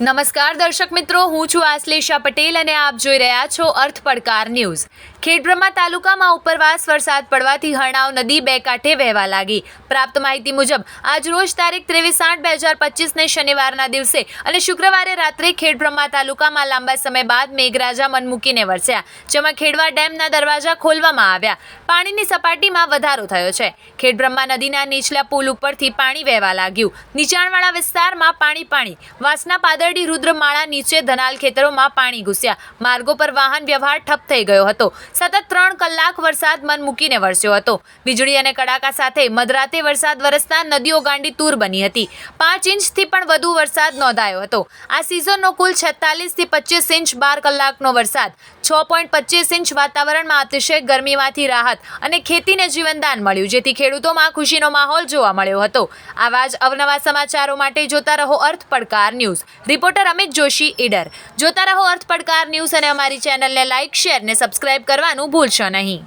નમસ્કાર દર્શક મિત્રો, હું છું આશ્લેષા પટેલ અને આપ જોઈ રહ્યા છો અર્થ પડકાર ન્યૂઝ. ખેડબ્રહ્મા તાલુકામાં ઉપરવાસ વરસાદ પડવાથી હરણાવ નદી બે કાંઠે વહેવા લાગી. પ્રાપ્ત માહિતી મુજબ, આજ રોજ તારીખ ત્રેવીસ આઠ બે હજાર પચીસને શનિવારના દિવસે અને શુક્રવારે રાત્રે ખેડબ્રહ્મા તાલુકામાં લાંબા સમય બાદ મેઘરાજા મન મૂકીને વરસ્યા, જેમાં ખેડવા ડેમના દરવાજા ખોલવામાં આવ્યા. પાણીની સપાટીમાં વધારો થયો છે. ખેડબ્રહ્મા નદીના નીચલા પુલ ઉપરથી પાણી વહેવા લાગ્યું. નીચાણવાળા વિસ્તારમાં પાણી પાણી, વાસના પાદરડી રુદ્રમાળા નીચે ધનાલ ખેતરોમાં પાણી ઘૂસ્યા. માર્ગો પર વાહન વ્યવહાર ઠપ થઈ ગયો હતો. સતત ત્રણ કલાક વરસાદ મન મૂકીને વરસ્યો હતો. વીજળી અને કડાકા સાથે મધરાતે વરસાદ વરસતા નદીઓ ગાંડી તૂર બની હતી. પાંચ ઇંચથી પણ વધુ વરસાદ નોંધાયો હતો. આ સિઝનનો કુલ છેતાલીસથી પચીસ ઇંચ બાર કલાકનો વરસાદ. છ પોઈન્ટ પચીસ ઇંચ વાતાવરણમાં અતિશય ગરમીમાંથી રાહત અને ખેતીને જીવનદાન મળ્યું, જેથી ખેડૂતોમાં ખુશીનો માહોલ જોવા મળ્યો હતો. આવા જ અવનવા સમાચારો માટે જોતા રહો અર્થ પડકાર ન્યૂઝ. રિપોર્ટર અમિત જોશી, ઈડર. જોતા રહો અર્થ પડકાર ન્યૂઝ અને અમારી ચેનલને લાઇક શેર ને સબસ્ક્રાઇબ કરવાનું ભૂલશો નહીં.